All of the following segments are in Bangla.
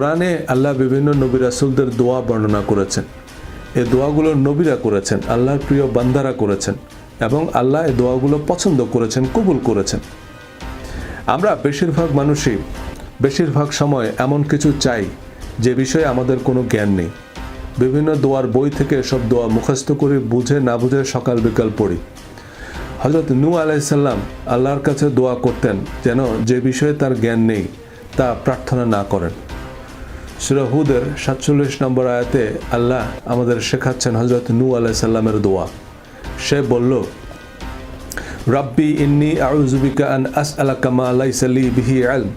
কোরআনে আল্লাহ বিভিন্ন নবী রাসুলদের দোয়া বর্ণনা করেছেন। এ দোয়াগুলো নবীরা করেছেন, আল্লাহর প্রিয় বান্দারা করেছেন এবং আল্লাহ এ দোয়াগুলো পছন্দ করেছেন, কবুল করেছেন। আমরা বেশিরভাগ মানুষই বেশিরভাগ সময় এমন কিছু চাই যে বিষয়ে আমাদের কোনো জ্ঞান নেই। বিভিন্ন দোয়ার বই থেকে সব দোয়া মুখস্থ করে বুঝে না বুঝে সকাল বিকাল পড়ি। হজরত নু আলাইসাল্লাম আল্লাহর কাছে দোয়া করতেন যেন যে বিষয়ে তার জ্ঞান নেই তা প্রার্থনা না করেন। সুরাহুদের সাতচল্লিশ নম্বর আয়াতে আল্লাহ আমাদের শেখাচ্ছেন হজরত নূ আলাইসাল্লামের দোয়া সে বলল রাব্বি ইন্নি আউজুবিকা আন আস আলা কামা লাইসালি বিহি আলম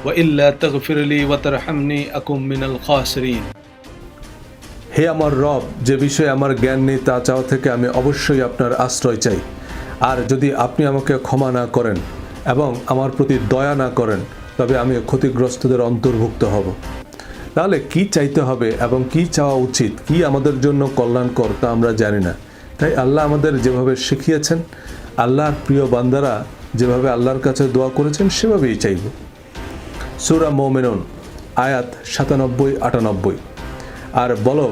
وإلا تغفر لي وترحمني أكن من الخاسرين হে আমার রব যে বিষয়ে আমার জ্ঞান নেই তা চাওয়া থেকে আমি অবশ্যই আপনার আশ্রয় চাই আর যদি আপনি আমাকে ক্ষমা না করেন এবং আমার প্রতি দয়া না করেন তবে আমি ক্ষতিগ্রস্তদের অন্তর্ভুক্ত হব তাহলে কি চাইতে হবে এবং কি চাওয়া উচিত? কি আমাদের জন্য কল্যাণকর তা আমরা জানি না। তাই আল্লাহ আমাদের যেভাবে শিখিয়েছেন, আল্লাহর প্রিয় বান্দারা যেভাবে আল্লাহর কাছে দোয়া করেছেন, সেভাবেই চাইব। সুরা মোমেনুন, আয়াত সাতানব্বই, আটানব্বই। আর বলো,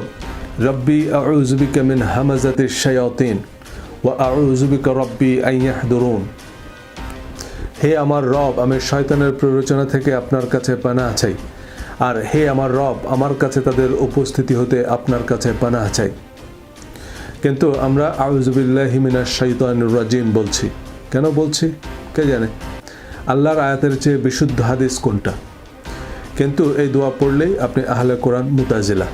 রব্বি আউজুবিকা মিন হামাজাতি শায়াতিন, ওয়া আউজুবিকা রব্বি আইয়াহ দরুন হে আমার রব, আমি শয়তানের প্ররোচনা থেকে আপনার কাছে পানাহ চাই। আর হে আমার রব, আমার কাছে তাদের উপস্থিতি হতে আপনার কাছে পানাহ চাই। কিন্তু আমরা আউজুবিল্লাহ মিনা শৈতানুর রাজিম বলছি। কেন বলছি? কে জানে? আল্লাহর আয়াতের চেয়ে বিশুদ্ধ হাদিস কোনটা? কিন্তু এই দোয়া পড়লেই আপনি আহলে কোরআন মুতাজিলা।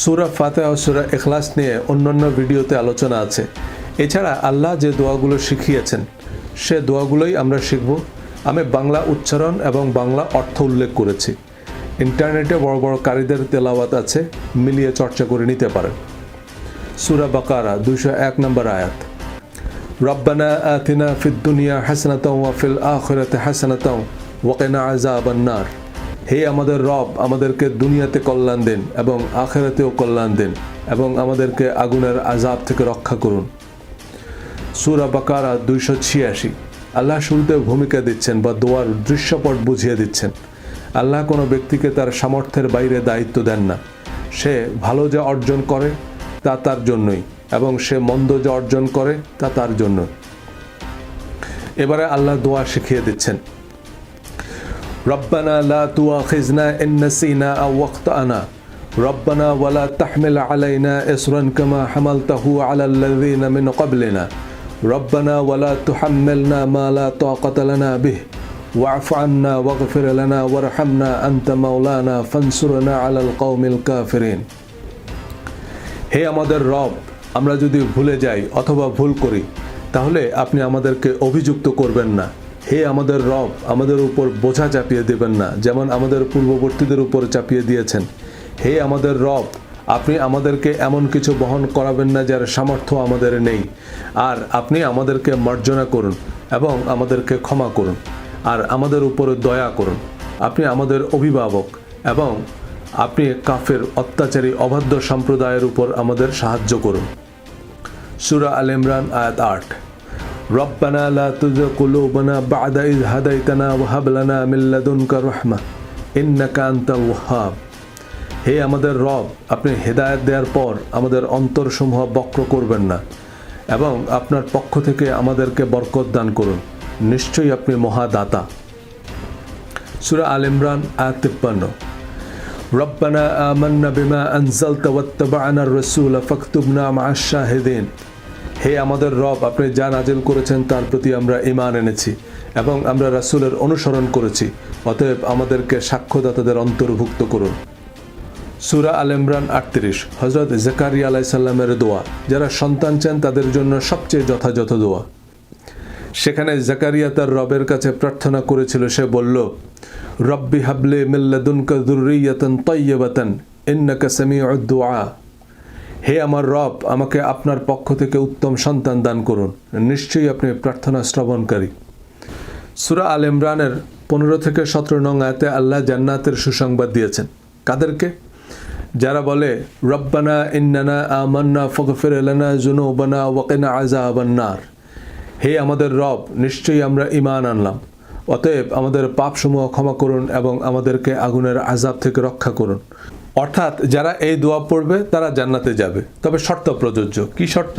সুরা ফাতে ও সুরা এখলাস নিয়ে অন্যান্য ভিডিওতে আলোচনা আছে। এছাড়া আল্লাহ যে দোয়াগুলো শিখিয়েছেন, সে দোয়াগুলোই আমরা শিখব। আমি বাংলা উচ্চারণ এবং বাংলা অর্থ উল্লেখ করেছি। ইন্টারনেটে বড় বড় কারীদের তেলাওয়াত আছে, মিলিয়ে চর্চা করে নিতে পারেন। সুরা বাকারা দুশো এক নম্বর আয়াত। রব্বানা আতিনা ফিদ দুনিয়া হাসনাতাও ওয়া ফিল আখিরাতি হাসানাতাও ওয়া কিনা আযাবান নার। হে আমাদের রব, আমাদেরকে দুনিয়াতে কল্যাণ দেন এবং আখেরাতেও কল্যাণ দেন এবং আমাদেরকে আগুনের আজাব থেকে রক্ষা করুন। সুরা বাকারা, দুইশো ছিয়াশি। আল্লাহ শুরুতে ভূমিকা দিচ্ছেন বা দোয়ার দৃশ্যপট বুঝিয়ে দিচ্ছেন। আল্লাহ কোনো ব্যক্তিকে তার সামর্থ্যের বাইরে দায়িত্ব দেন না। সে ভালো যা অর্জন করে, তা তার জন্যই, এবং সে মন্দ যা অর্জন করে, তা তার জন্য এবারে আল্লাহ দোয়া শিখিয়ে দিচ্ছেন। রব্বানা লা তুয়া খিজনা এন্নাসিনা আওয়াক্ত আনা রব্বানা ওয়ালা তাহমিল আলাইনা এসরান কামা হামালতাহু আলাল্লাযিনা নামে ক্বাবলিনা। রব্বানা ওয়ালা তুহাম্মিলনা মা লা তাকাতা লানা বিহি। واعف عنا واغفر لنا وارحمنا أنت مولانا فانصرنا على القوم الكافرين হে আমাদের রব আমরা যদি ভুলে যাই অথবা ভুল করি তাহলে আপনি আমাদেরকে অভিযুক্ত করবেন না হে আমাদের রব আমাদের উপর বোঝা চাপিয়ে দেবেন না যেমন আমাদের পূর্ববর্তীদের উপর চাপিয়ে দিয়েছেন হে আমাদের রব আপনি আমাদেরকে এমন কিছু বহন করাবেন না যার সামর্থ্য আমাদের নেই আর আপনি আমাদেরকে মার্জনা করুন এবং আমাদেরকে ক্ষমা করুন আর আমাদের উপরে দয়া করুন আপনি আমাদের অভিভাবক এবং আপনি কাফের অত্যাচারী অবাধ্য সম্প্রদায়ের উপর আমাদের সাহায্য করুন সুরা আল ইমরান আয়াত আট ربنا لا تزغ قلوبنا بعد إذ هديتنا وهب لنا من لدنك رحمة إنك أنت الوهاب হে আমাদের রব আপনি হেদায়েত দেওয়ার পর আমাদের অন্তরসমূহ বক্র করবেন না এবং আপনার পক্ষ থেকে আমাদেরকে বরকত দান করুন নিশ্চয়ই আপনি মহাদাতা। সুরা আল ইমরান, আয়াত তিপ্পান্ন। রব্বানা আমান্না বিমা আনজাল তাওয়াত্তাবানা রসুল ফাকতুবনা মা শাহিদিন। হে আমাদের রব, আপনি যা নাজিল করেছেন তার প্রতি আমরা ইমান এনেছি এবং আমরা রাসুলের অনুসরণ করেছি। অতএব আমাদেরকে সাক্ষ্যদাতাদের অন্তর্ভুক্ত করুন। সুরা আল ইমরান আটত্রিশ হজরত জাকারিয়া আলাইসাল্লামের দোয়া। যারা সন্তান চান তাদের জন্য সবচেয়ে যথাযথ দোয়া। সেখানে জাকারিয়া তার রবের কাছে প্রার্থনা করেছিল। সে বলল, রব্বি হাবলে হে আমার রব, আমাকে আপনার পক্ষ থেকে উত্তম সন্তান দান করুন। নিশ্চয়ই আপনি প্রার্থনা শ্রবণকারী। সুরা আল ইমরানের পনেরো থেকে সতেরো নং আয়াতে আল্লাহ জান্নাতের সুসংবাদ দিয়েছেন। কাদেরকে? যারা বলে, রব্বানা ইন্নানা আমান্না ফগফির এলানা জুনুবানা ওয়াকিনা আজা আবান্নার হে আমাদের রব নিশ্চয়ই আমরা ইমান আনলাম অতএব আমাদের পাপসমূহ ক্ষমা করুন এবং আমাদেরকে আগুনের আজাব থেকে রক্ষা করুন অর্থাৎ যারা এই দোয়া পড়বে তারা জান্নাতে যাবে তবে শর্ত প্রযোজ্য কি শর্ত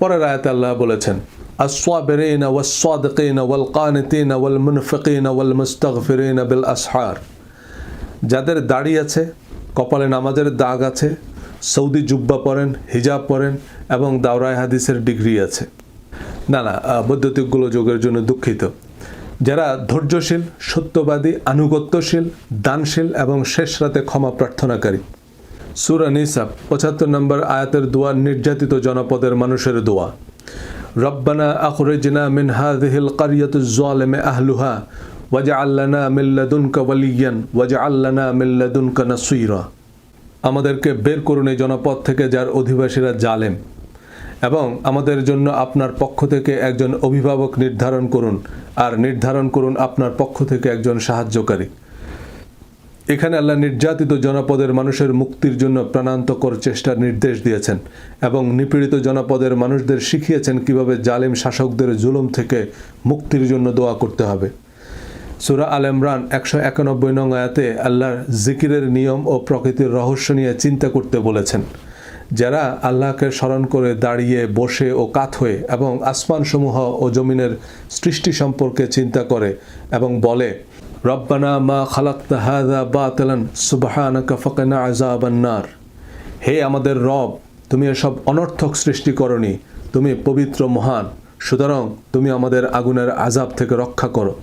পরের আয়াতে আল্লাহ বলেছেন الصابرين والصادقين والقانتين والمنفقين والمستغفرين بالأسحار যাদের দাড়ি আছে কপালে নামাজের দাগ আছে সৌদি জুব্বা পরেন হিজাব পরেন এবং দাওরায় হাদিসের ডিগ্রি আছে না না বৈদ্যুতিক গোলযোগের জন্য দুঃখিত। যারা ধৈর্যশীল, সত্যবাদী, আনুগত্যশীল, দানশীল এবং শেষ রাতে ক্ষমা প্রার্থনাকারী। সুরা নিসাব পঁচাত্তর নম্বর আয়াতের দোয়া নির্যাতিত জনপদের মানুষের দোয়া। রব্বানা আখরিজনা মিন হাযিহিল কারিয়াতিজ যালিমি আহলুহা ওয়াজআল লানা মিন লাদুনকা ওয়ালিয়ান, ওয়াজআল লানা মিন লাদুনকা নাসীরা। আমাদেরকে বের করুন এই জনপদ থেকে যার অধিবাসীরা জালেম। এবং আমাদের জন্য আপনার পক্ষ থেকে একজন অভিভাবক নির্ধারণ করুন, আর নির্ধারণ করুন আপনার পক্ষ থেকে একজন সাহায্যকারী। এখানে আল্লাহ নির্যাতিত জনপদের মানুষের মুক্তির জন্য প্রাণান্তকর চেষ্টার নির্দেশ দিয়েছেন এবং নিপীড়িত জনপদের মানুষদের শিখিয়েছেন কীভাবে জালেম শাসকদের জুলুম থেকে মুক্তির জন্য দোয়া করতে হবে। সুরা আল ইমরান একশো একানব্বই নং আয়াতে আল্লাহর জিকিরের নিয়ম ও প্রকৃতির রহস্য নিয়ে চিন্তা করতে বলেছেন। যারা আল্লাহকে স্মরণ করে দাঁড়িয়ে বসে ও কাত হয়ে এবং আসমানসমূহ ও জমিনের সৃষ্টি সম্পর্কে চিন্তা করে এবং বলে, রব্বানা মা খালাক্তা হাদা বাতালান, সুবহানাকা ফাকানা আযাবান্নার হে আমাদের রব, তুমি এসব অনর্থক সৃষ্টি করনি, তুমি পবিত্র মহান, সুতরাং তুমি আমাদের আগুনের আজাব থেকে রক্ষা করো।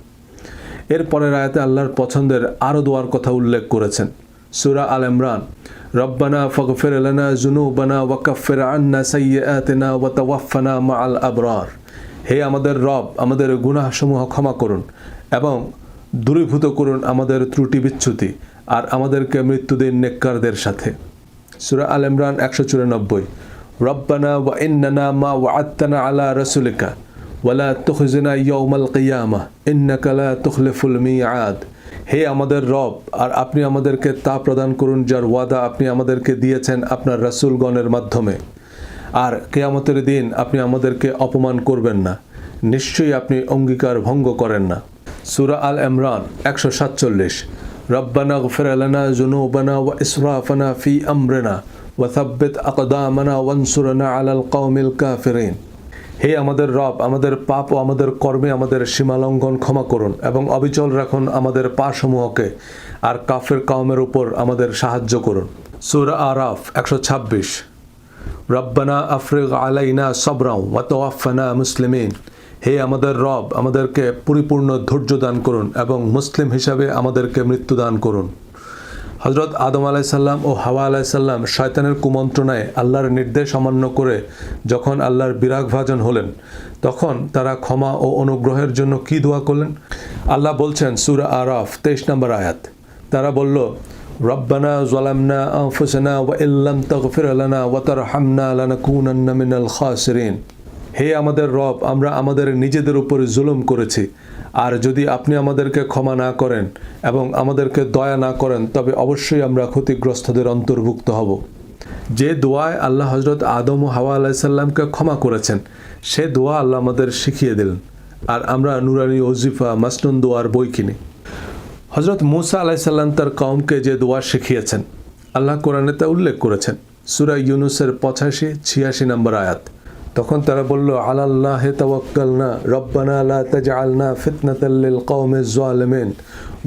এর পরের আয়াতে আল্লাহর পছন্দের আরও দোয়ার কথা উল্লেখ করেছেন। সুরা আল ইমরান ফগফির লানা জুনুবানা ওয়াকাফির আন্না সাইয়্যাতিনা ওয়া তাওয়াফানা মাআল আবরার। হে আমাদের রব, আমাদের গুনাহসমূহ ক্ষমা করুন এবং দূরীভূত করুন আমাদের ত্রুটি বিচ্যুতি আর আমাদেরকে মৃত্যুদের নেককারদের সাথে। সুরা আল ইমরান একশো চুরানব্বই, রব্বানা ওয়া ইন্নানা মা ওয়াআত্তানা আলা রাসুলিকা ওয়ালা তুখজিনা ইয়াউমাল কিয়ামা, ইন্নাকা লা তুখলিফুল মিআদ হে আমাদের রব, আর আপনি আমাদেরকে তা প্রদান করুন যার ওয়াদা আপনি আমাদেরকে দিয়েছেন আপনার রাসূলগণের মাধ্যমে। আর কেয়ামতের দিন আপনি আমাদেরকে অপমান করবেন না। নিশ্চয়ই আপনি অঙ্গীকার ভঙ্গ করেন না। সুরা আল ইমরান, একশো সাতচল্লিশ। রব্বানা লানা জুনুবানা ওয়া ইসরাফানা ফি আমরিনা থাব্বিত আকদামানা ওয়ানসুরনা আলাল কওমিল কাফিরিন। হে আমাদের রব, আমাদের পাপ ও আমাদের কর্মে আমাদের সীমালঙ্ঘন ক্ষমা করুন এবং অবিচল রাখুন আমাদের পাসমূহকে আর কাফের কাউমের উপর আমাদের সাহায্য করুন। সুরা আরাফ একশো ছাব্বিশ। রব্বানা আফরিক আলাইনা সবরাও ওয়াতওয়াফানা মুসলিমিন। হে আমাদের রব, আমাদেরকে পরিপূর্ণ ধৈর্য দান করুন এবং মুসলিম হিসাবে আমাদেরকে মৃত্যু দান করুন। হজরত আদম আলাইসাল্লাম ও হাওয়া আলাইসাল্লাম শয়তানের কুমন্ত্রণায় আল্লাহর নির্দেশ অমান্য করে যখন আল্লাহর বিরাগভাজন হলেন, তখন তারা ক্ষমা ও অনুগ্রহের জন্য কি দোয়া করলেন? আল্লাহ বলছেন, সুরা আরফ, তেইশ নম্বর আয়াত। তারা বলল, রব্বানা জলামনা আনফুসানা ওয়া ইল্লাম তাগফির লানা ওয়া তারহামনা লানাকুনান্না মিনাল খাসিরিন। হে আমাদের রব, আমরা আমাদের নিজেদের উপর জুলুম করেছি। আর যদি আপনি আমাদেরকে ক্ষমা না করেন এবং আমাদেরকে দয়া না করেন, তবে অবশ্যই আমরা ক্ষতিগ্রস্তদের অন্তর্ভুক্ত হব। যে দোয়ায় আল্লাহ হজরত আদম ও হাওয়া আলাইসাল্লামকে ক্ষমা করেছেন, সে দোয়া আল্লাহ আমাদের শিখিয়ে দিলেন। আর আমরা নুরানি ওজিফা মাসনুন দোয়ার বই কিনি। হজরত মুসা আলাইসাল্লাম তার কওমকে যে দোয়া শিখিয়েছেন, আল্লাহ কোরআনে তা উল্লেখ করেছেন। সুরা ইউনুসের পঁচাশি ছিয়াশি নম্বর আয়াত। তখন তারা বলল, আলাল্লাহ তাওয়াক্কালনা, রব্বানা লা তাজআলনা ফিতনাতাল লিল কওমিজ জালিমিন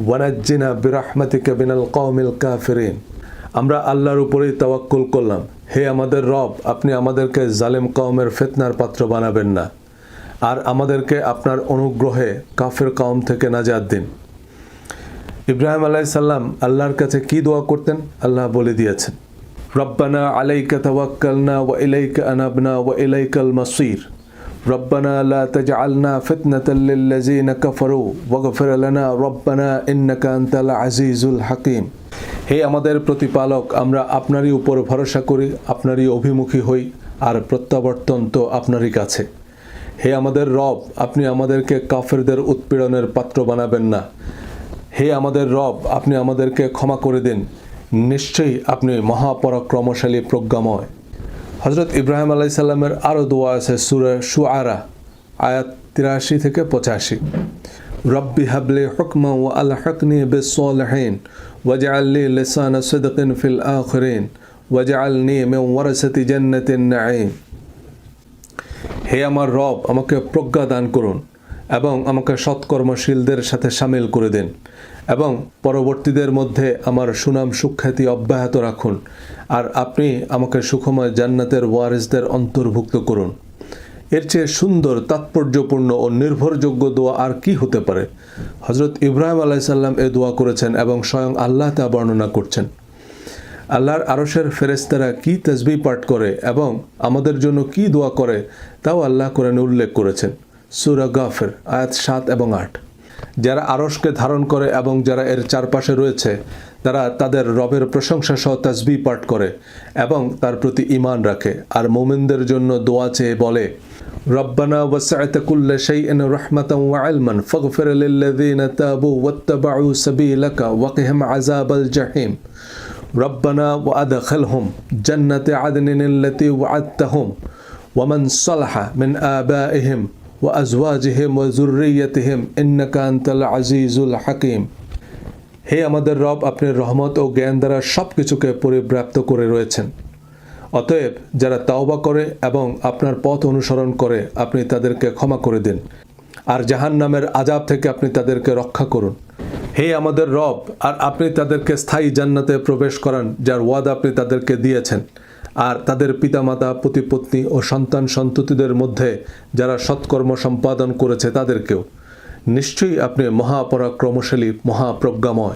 ওয়ানাজ্জিনা বিরাহমাতিকা মিনাল কওমিল কাফিরিন। আমরা আল্লাহর উপরেই তাওয়াক্কুল করলাম। হে আমাদের রব, আপনি আমাদেরকে জালেম কওমের ফিতনার পাত্র বানাবেন না, আর আমাদেরকে আপনার অনুগ্রহে কাফের কওম থেকে নাজাত দিন। ইব্রাহিম আলাইসাল্লাম আল্লাহর কাছে কি দোয়া করতেন? আল্লাহ বলে দিয়েছেন রব্বানা আলাইকা তাওয়াক্কালনা ওয়া ইলাইকা আনাবনা ওয়া ইলাইকাল মাসির ربنا لا تجعلنا فتنة للذين كفروا واغفر لنا ربنا إنك أنت العزيز الحكيم হে আমাদের প্রতিপালক আমরা আপনারই উপর ভরসা করি আপনারই অভিমুখী হই আর প্রত্যাবর্তন তো আপনারই কাছে হে আমাদের রব আপনি আমাদেরকে কাফেরদের উৎপীড়নের পাত্র বানাবেন না হে আমাদের রব আপনি আমাদেরকে ক্ষমা করে দিন নিশ্চয়ই আপনি মহাপরাক্রমশালী প্রজ্ঞাময়। হজরত ইব্রাহিম আলাই সাল্লামের আরও দোয়া আছে সুরে সুআরা আয়াত তিরাশি থেকে পঁচাশি। রব্বি হাবলে হকমা ও আল হকনি ওয়াজা আলী লেসান সদকিন ফিল আখরিন ওয়াজালনি মে ওয়ারসতি জন্নতিন নাঈম। হে আমার রব, আমাকে প্রজ্ঞা দান করুন এবং আমাকে সৎকর্মশীলদের সাথে সামিল করে দিন। এবং পরবর্তীদের মধ্যে আমার সুনাম সুখ্যাতি অব্যাহত রাখুন। আর আপনি আমাকে সুখময় জান্নাতের ওয়ারিসদের অন্তর্ভুক্ত করুন। এর চেয়ে সুন্দর, তাৎপর্যপূর্ণ ও নির্ভরযোগ্য দোয়া আর কি হতে পারে? হজরত ইব্রাহিম আলাইসাল্লাম এ দোয়া করেছেন এবং স্বয়ং আল্লাহ তা বর্ণনা করছেন। আল্লাহর আরশের ফেরেস্তারা কি তসবি পাঠ করে এবং আমাদের জন্য কি দোয়া করে, তাও আল্লাহ কোরআনে উল্লেখ করেছেন। সুরা গাফের, আয়াত সাত এবং আট। যারা আরসকে ধারণ করে এবং যারা এর চারপাশে রয়েছে, তারা তাদের রবের প্রশংসা সহ তাসবি পাঠ করে এবং তার প্রতি ইমান রাখে। আর মোমেনদের জন্য দোয়া চেয়ে বলে, রব্বানা ওয়াসাআত কুল্লা শাইইন রাহমাতান ওয়া ইলমান, ফাগফির লিল্লাযীনা তাবু ওয়াত্তাবাউ সাবিলাকা ওয়াকিহিম আযাবাল জাহিম। রব্বানা ওয়া আদখিলহুম জান্নাতে আদনিন আল্লাতী ওয়া'আদতাহুম, ওয়া মান সালাহা মিন আবাইহিম। ওয়াজওয়াজহিম ও জুর্রিয়তহিম ইন্নাকান্তল আজিজুল হাকিম। হে আমাদের রব আপনার রহমত ও জ্ঞান দ্বারা সব কিছুকে পরিব্রাপ্ত করে রয়েছেন। অতএব যারা তাওবা করে এবং আপনার পথ অনুসরণ করে, আপনি তাদেরকে ক্ষমা করে দিন। আর জাহান নামের আজাব থেকে আপনি তাদেরকে রক্ষা করুন। হে আমাদের রব, আর আপনি তাদেরকে স্থায়ী জান্নাতে প্রবেশ করান, যার ওয়াদ আপনি তাদেরকে দিয়েছেন। আর তাদের পিতামাতা প্রতিপত্নী ও সন্তান সন্ততিদের মধ্যে যারা সৎকর্ম সম্পাদন করেছে তাদেরকেও। নিশ্চয়ই আপনি মহাপরাক্রমশালী, মহাপ্রজ্ঞাময়।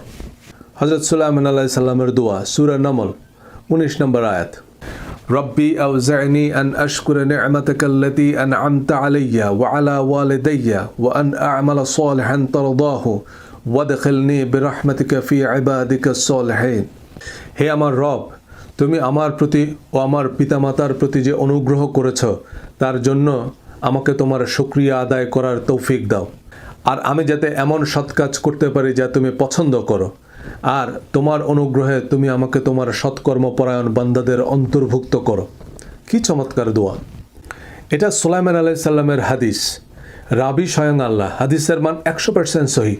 হজরত সুলাইমান আল্লাহ সাল্লামের দোয়া, সুরা নমল, উনিশ নম্বর আয়াত। রব্বি আউজাইনি আন আশকুর নি'মাতাকাল্লাতি আন'আমতা আলাইয়া ওয়া আলা ওয়ালিদাইয়া ওয়া আন আ'মালা সালিহান তারদাহু ওয়াদখিলনি বিরহমাতিকা ফি ইবাদিকা সলিহিন। হে আমার রব তুমি আমার প্রতি ও আমার পিতামাতার প্রতি যে অনুগ্রহ করেছ, তার জন্য আমাকে তোমার শুক্রিয়া আদায় করার তৌফিক দাও। আর আমি যাতে এমন সৎ কাজ করতে পারি যা তুমি পছন্দ করো। আর তোমার অনুগ্রহে তুমি আমাকে তোমার সৎকর্মপরায়ণ বান্দাদের অন্তর্ভুক্ত করো। কি চমৎকার দোয়া। এটা সুলাইমান আলাই সাল্লামের হাদিস। রাবি স্বয়ং আল্লাহ। হাদিসের মান একশো পার্সেন্ট সহি।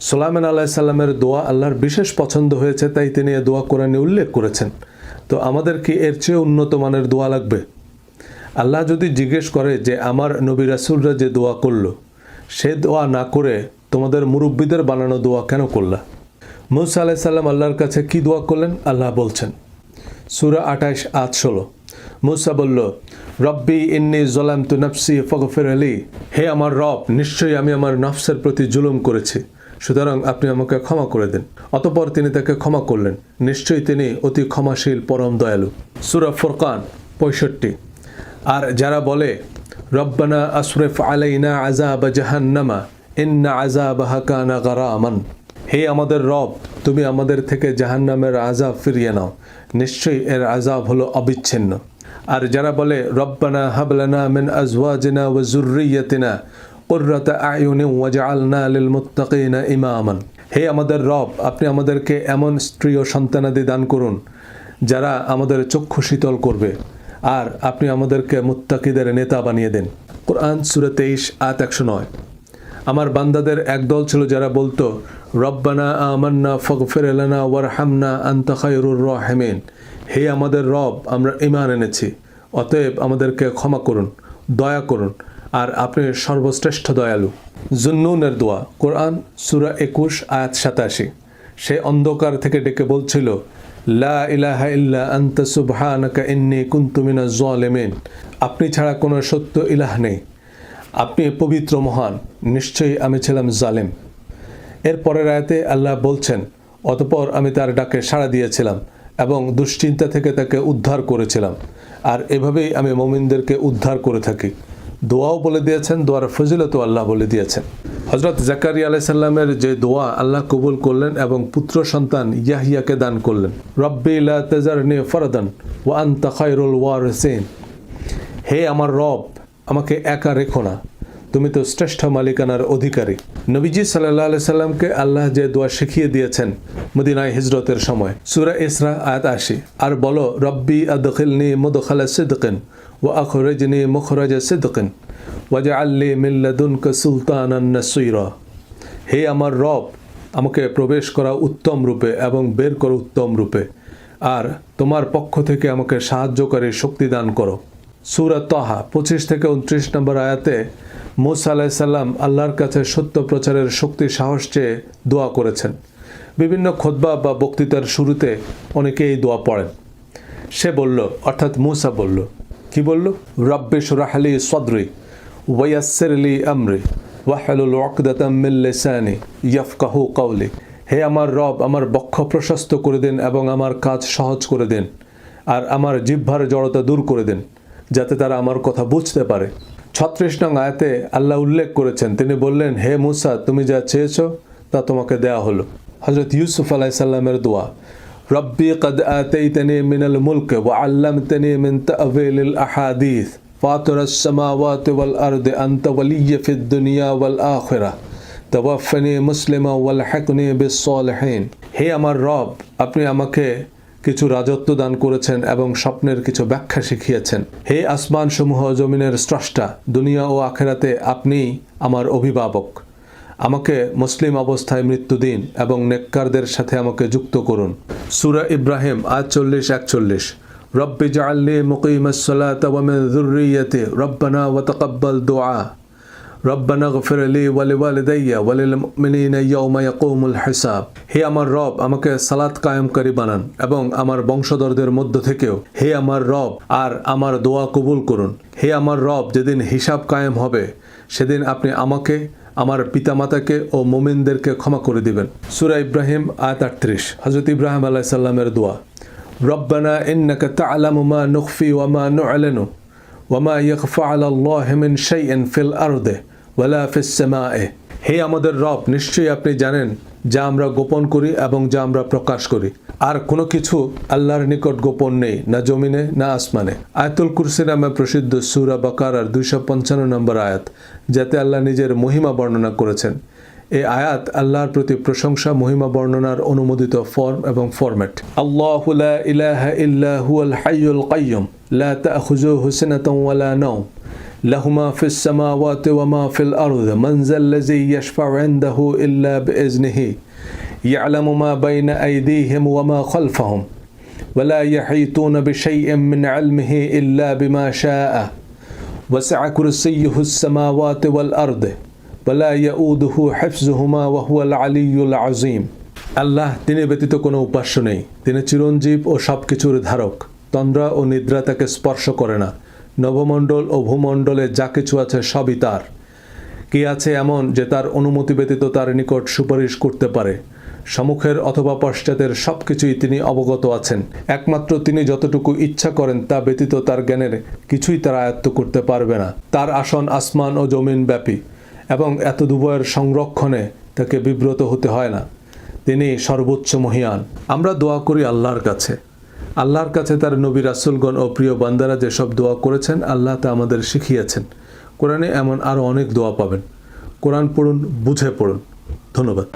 সোলাইমান আল্লাহ সাল্লামের দোয়া আল্লাহর বিশেষ পছন্দ হয়েছে, তাই তিনি এ দোয়া কোরআনে উল্লেখ করেছেন। তো আমাদের কি এর চেয়ে উন্নত মানের দোয়া লাগবে। আল্লাহ যদি জিজ্ঞেস করে যে, আমার নবী রাসুলরা যে দোয়া করল, সে দোয়া না করে তোমাদের মুরব্বীদের বানানো দোয়া কেন করলা? মুসা আলাহ সাল্লাম আল্লাহর কাছে কি দোয়া করলেন? আল্লাহ বলছেন, সুরা আঠাইশ আট ষোলো। মুসা বলল, রব্বি ইন্নি জলাম তু নফসি ফগফের আলী হে আমার রব, নিশ্চয়ই আমি আমার নফসের প্রতি জুলুম করেছি। সুতরাং আপনি আমাকে ক্ষমা করে দেন। অতপর তিনি তাকে ক্ষমা করলেন। নিশ্চয়ই তিনি অতি ক্ষমাশীল, পরম দয়ালু। সুরা ফুরকান, পঁয়ষট্টি। আর যারা বলে, রব্বানা আশরেফ আলাইনা আজাব জাহান্নামা, ইন্না আজাবাহা কানা গারামান। হে আমাদের রব, তুমি আমাদের থেকে জাহান্নামের আজাব ফিরিয়ে নাও। নিশ্চয়ই এর আজাব হলো অবিচ্ছিন্ন। আর যারা বলে, রব্বানা হাবলানা মিন আজওয়াজিনা ওয়া যুররিয়াতিনা কুররাতা আয়ুনি ওয়াজআলনা লিল মুত্তাকিনা ইমামান। হে আমাদের রব, আপনি আমাদেরকে এমন স্ত্রী ও সন্তানাদি দান করুন, যারা আমাদের চক্ষু শীতল করবে, আর আপনি আমাদেরকে মুত্তাকিদের নেতা বানিয়ে দেন। কোরআন সুরে তেইশ আট একশো নয়। আমার বান্দাদের একদল ছিল যারা বলতো, রব্বানা আমান্না ফগফির লানা ওয়ারহামনা আন্তা খায়রুর রহমেন। হে আমাদের রব, আমরা ইমান এনেছি, অতএব আমাদেরকে ক্ষমা করুন, দয়া করুন আর আপনি সর্বশ্রেষ্ঠ দয়ালু। জুন্নুনের দোয়া, কোরআন, সুরা একুশ, আয়াত সাতাশি। সে অন্ধকার থেকে ডেকে বলছিল, লা আপনি ছাড়া কোনো সত্য ইলাহ নেই। আপনি পবিত্র মহান, নিশ্চয়ই আমি ছিলাম জালেম। এর পরের আয়াতে আল্লাহ বলছেন, অতপর আমি তার ডাকে সাড়া দিয়েছিলাম এবং দুশ্চিন্তা থেকে তাকে উদ্ধার করেছিলাম। আর এভাবেই আমি মমিনদেরকে উদ্ধার করে থাকি। দোয়াও বলে দিয়েছেন, দোয়ার ফজিলতও আল্লাহ বলে দিয়েছেন। হজরত জাকারিয়া আলাই সাল্লামের যে দোয়া আল্লাহ কবুল করলেন এবং পুত্র সন্তান ইয়াহিয়াকে দান করলেন। রব্বি তেজারনি ফরদান ওয়া আনতা খায়রুল ওয়ারিসিন। হে আমার রব, আমাকে একা রেখো না। তুমি তো শ্রেষ্ঠ মালিকানার অধিকারী। নবীজি সাল্লাহ আলি সাল্লামকে আল্লাহ যে দোয়া শিখিয়ে দিয়েছেন মদিনায় হিজরতের সময়। সুরা ইসরা আয়াত আশি। আর বলো, রব্বি আদখিলনি মুদখালা সিদ্কিন। ও আখরজনি মুখরাজ সিদ্কিন ওয়াজা আল্লি মিল্লাদুনকা সুলতানান নাসিরা। হে আমার রব, আমাকে প্রবেশ করা উত্তম রূপে এবং বের করো উত্তম রূপে, আর তোমার পক্ষ থেকে আমাকে সাহায্যকারী শক্তি দান করো। সুরা তহা পঁচিশ থেকে উনত্রিশ নম্বর আয়াতে মুসা আলাহিসাল্লাম আল্লাহর কাছে সত্য প্রচারের শক্তি সাহস চেয়ে দোয়া করেছেন। বিভিন্ন খোদবা বা বক্তৃতার শুরুতে অনেকে এই দোয়া পড়েন। সে বলল, অর্থাৎ মুসা বলল কি বলল? রব্বে সুরাহালি সদরি ওয়াইয়াসেরলি আমরি, ওয়াহালুল ওয়াকদাতাম মিল লিসানি ইয়াফকাহু কাউলি হে আমার রব, আমার বক্ষ প্রশস্ত করে দিন এবং আমার কাজ সহজ করে দিন, আর আমার জিহ্বার জড়তা দূর করে দিন, যাতে তারা আমার কথা বুঝতে পারে। ছত্রিশ নং আয়াতে আল্লাহ উল্লেখ করেছেন, তিনি বললেন, হে মুসা, তুমি যা চেয়েছো তা তোমাকে দেয়া হলো। হজরত ইউসুফ আলাইসাল্লামের দোয়া রব্বি কদ আতাইতানি মিনাল মুলক ওয়া আল্লামতানি মিন তা'ওয়িলিল আহাদিস ফাতির السماوات والأرض أنت ولي في الدنيا والآخرة তাওয়াফানি মুসলিমা ওয়াল হাকনি বিসসালিহিন হে আমার রব আপনি আমাকে কিছু রাজত্ব দান করেছেন এবং স্বপ্নের কিছু ব্যাখ্যা শিখিয়েছেন হে আসমান সমূহ জমিনের স্রষ্টা দুনিয়া ও আখেরাতে আপনি আমার অভিভাবক আমাকে মুসলিম অবস্থায় মৃত্যু দিন এবং নেককারদের সাথে আমাকে যুক্ত করুন। সুরা ইব্রাহিম আজ চল্লিশ, একচল্লিশ। রব্বি জাআল্লি মুকিমাস-সালাতা ওয়া রব্বানা ওয়া তাকাব্বাল দুআ। রব্বানা গফির লি ওয়ালিওয়ালিদাইয়া ওয়ালিল মুমিনিনা ইয়াউমা ইয়াকুমুল হিসাব। হে আমার রব, আমাকে সালাত কায়েমকারী বানান এবং আমার বংশধরদের মধ্য থেকেও। হে আমার রব, আর আমার দোয়া কবুল করুন। হে আমার রব, যেদিন হিসাব কায়েম হবে, সেদিন আপনি আমাকে আমার পিতামাতাকে ও মোমিনদেরকে ক্ষমা করে দিবেন। সুরা ইব্রাহিম, আয়াত আটত্রিশ। হজরত ইব্রাহিম আলাহ সাল্লামের দোয়া, রব্বানা ইন্নাকা তা'লামু মা নুখফি ওয়া মা নু'লিনু ওয়া মা ইয়াখফা 'আলা আল্লাহি মিন শাইইন ফিল আরদি ওয়ালা ফিস হে আমাদের রব, নিশ্চয়ই আপনি জানেন যা আমরা গোপন করি এবং যা আমরা প্রকাশ করি। আর কোনো কিছু আল্লাহর নিকট গোপন নেই, না জমিনে, না আসমানে। আয়তুল কুরসি নামে প্রসিদ্ধ সুরা বাকার আর দুইশো পঞ্চান্ন নম্বর আয়াত, যাতে আল্লাহ নিজের মহিমা বর্ণনা করেছেন। এই আয়াত আল্লাহর প্রতি প্রশংসা, মহিমা বর্ণনার অনুমোদিত ফর্ম এবং ফরম্যাট। আল্লাহ ইলাহা ইল্লাহুল হাইয়ুল কাইয়ুম, লা তাখুজু হুসনাতাম ওয়ালা নাওম, লাহুমা ফিস সামাওয়াতি ওয়া মা ফিল আরদ, মান যাল্লাযী ইয়াশফা'উ ইনদাহু ইল্লা بإذنه يعلم ما بين أيديهم وما خلفهم ولا يحيطون بشيء من علمه إلا بما شاء وسع كرسيه السماوات والأرض ولا يؤوده حفظهما وهو العلي العظيم আল্লাহ তিনি ব্যতীত কোনো উপাস্য নেই তিনি চিরঞ্জীব ও সব কিছুর ধারক তন্দ্রা ও নিদ্রা তাকে স্পর্শ করে না নবমণ্ডল ও ভূমণ্ডলে যা কিছু আছে সবই তার কি আছে এমন যে তার অনুমতি ব্যতীত তার নিকট সুপারিশ করতে পারে সম্মুখের অথবা পশ্চাতের সব কিছুই তিনি অবগত আছেন। একমাত্র তিনি যতটুকু ইচ্ছা করেন তা ব্যতীত তার জ্ঞানের কিছুই তার আয়ত্ত করতে পারবে না। তার আসন আসমান ও জমিন ব্যাপী এবং এত দুবয়ের সংরক্ষণে তাকে বিব্রত হতে হয় না। তিনি সর্বোচ্চ মহিয়ান। আমরা দোয়া করি আল্লাহর কাছে। আল্লাহর কাছে তার নবী রাসুলগণ ও প্রিয় বান্দারা যেসব দোয়া করেছেন, আল্লাহ তা আমাদের শিখিয়েছেন। কোরআনে এমন আরও অনেক দোয়া পাবেন। কোরআন পড়ুন, বুঝে পড়ুন। ধন্যবাদ।